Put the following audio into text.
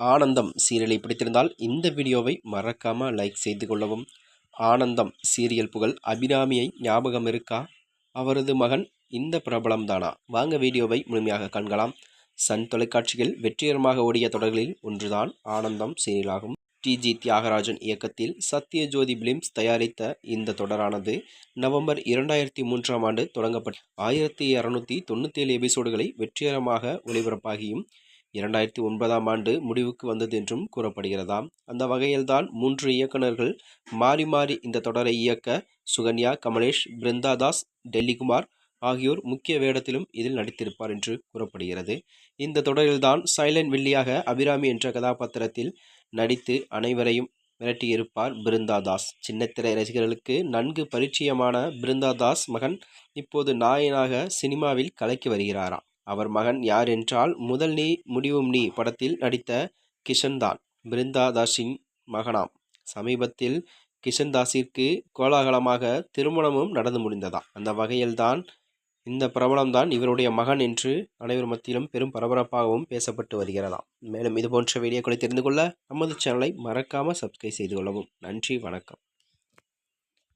ஆனந்தம் சீரியலை பிடித்திருந்தால் இந்த வீடியோவை மறக்காமல் லைக் செய்து கொள்ளவும். ஆனந்தம் சீரியல் புகழ் அபிராமியை ஞாபகம் இருக்கா? அவரது மகன் இந்த பிரபலம்தானா? வாங்க வீடியோவை முழுமையாக காண்கலாம். சன் தொலைக்காட்சியில் வெற்றிகரமாக ஓடிய தொடர்களில் ஒன்றுதான் ஆனந்தம் சீரியலாகும். டிஜி தியாகராஜன் இயக்கத்தில் சத்யஜோதி பிலிம்ஸ் தயாரித்த இந்த தொடரானது நவம்பர் இரண்டாயிரத்தி மூன்றாம் ஆண்டு தொடங்கப்பட்ட ஆயிரத்தி இரநூத்தி தொண்ணூற்றி ஏழு எபிசோடுகளை வெற்றிகரமாக ஒளிபரப்பாகியும் இரண்டாயிரத்தி ஒன்பதாம் ஆண்டு முடிவுக்கு வந்தது என்றும் கூறப்படுகிறதாம். அந்த வகையில்தான் மூன்று இயக்குனர்கள் மாறி மாறி இந்த தொடரை இயக்க சுகன்யா கமலேஷ் பிருந்தாதாஸ் டெல்லிகுமார் ஆகியோர் முக்கிய வேடத்திலும் இதில் நடித்திருப்பார் என்று கூறப்படுகிறது. இந்த தொடரில்தான் சைலண்ட் வில்லியாக அபிராமி என்ற கதாபாத்திரத்தில் நடித்து அனைவரையும் மிரட்டியிருப்பார் பிருந்தாதாஸ் சின்னத்திரை ரசிகர்களுக்கு நன்கு பரிச்சயமான பிருந்தாதாஸ் மகன் இப்போது நாயனாக சினிமாவில் கலக்கி வருகிறாராம். அவர் மகன் யார் என்றால் முதல் நீ முடிவும் நீ படத்தில் நடித்த கிஷன் தான் பிருந்தாதாஸின் மகனாம். சமீபத்தில் கிஷன்தாஸிற்கு கோலாகலமாக திருமணமும் நடந்து முடிந்ததா? அந்த வகையில்தான் இந்த பிரபலம்தான் இவருடைய மகன் என்று அனைவர் மத்தியிலும் பெரும் பரபரப்பாகவும் பேசப்பட்டு வருகிறதாம். மேலும் இது போன்ற வீடியோக்களை தெரிந்து கொள்ள நமது சேனலை மறக்காமல் சப்ஸ்கிரைப் செய்து கொள்ளவும். நன்றி வணக்கம்.